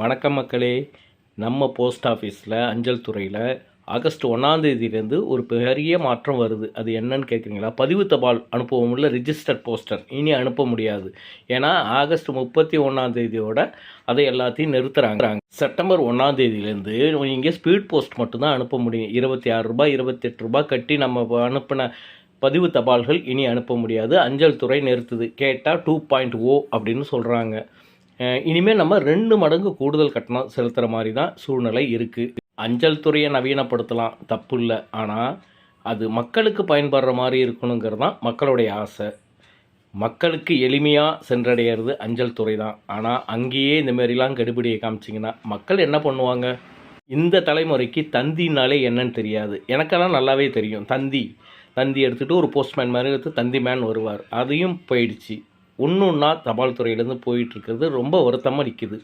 வணக்கம் மக்களே. நம்ம போஸ்ட் ஆஃபீஸில் அஞ்சல் துறையில் ஆகஸ்ட் ஒன்றாந்தேதியிலேருந்து ஒரு பெரிய மாற்றம் வருது. அது என்னன்னு கேட்குறீங்களா பதிவு தபால் அனுப்பவும் இல்லை ரிஜிஸ்டர் போஸ்டர் இனி அனுப்ப முடியாது. ஏன்னா ஆகஸ்ட் முப்பத்தி ஒன்றாந்தேதியோட அதை எல்லாத்தையும் நிறுத்துகிறாங்க செப்டம்பர் ஒன்றாந்தேதியிலேருந்து நீங்கள் ஸ்பீட் போஸ்ட் மட்டும்தான் அனுப்ப முடியும். இருபத்தி ஆறு ரூபாய் இருபத்தெட்டு ரூபாய் கட்டி நம்ம அனுப்பின பதிவு தபால்கள் இனி அனுப்ப முடியாது. அஞ்சல் துறை நிறுத்துது. கேட்டால் டூ பாயிண்ட் ஓ அப்படின்னு சொல்கிறாங்க இனிமேல் நம்ம ரெண்டு மடங்கு கூடுதல் கட்டணம் செலுத்துகிற மாதிரி தான் சூழ்நிலை இருக்குது அஞ்சல் துறையை நவீனப்படுத்தலாம் தப்பு இல்லை ஆனால் அது மக்களுக்கு பயன்படுற மாதிரி இருக்கணுங்கிறது தான் மக்களுடைய ஆசை. மக்களுக்கு எளிமையாக சென்றடையிறது அஞ்சல் துறை தான் ஆனால் அங்கேயே இந்த மாரிலாம் கெடுபிடியை காமிச்சிங்கன்னா மக்கள் என்ன பண்ணுவாங்க? இந்த தலைமுறைக்கு தந்தினாலே என்னன்னு தெரியாது. எனக்கெல்லாம் நல்லாவே தெரியும். தந்தி. தந்தி எடுத்துகிட்டு ஒரு போஸ்ட்மேன் மாதிரி எடுத்து தந்தி மேன் வருவார். அதையும் போயிடுச்சு. ஒன்று ஒன்றா தபால் துறையிலேருந்து போயிட்டுருக்கிறது ரொம்ப வருத்தமாக நிற்கிது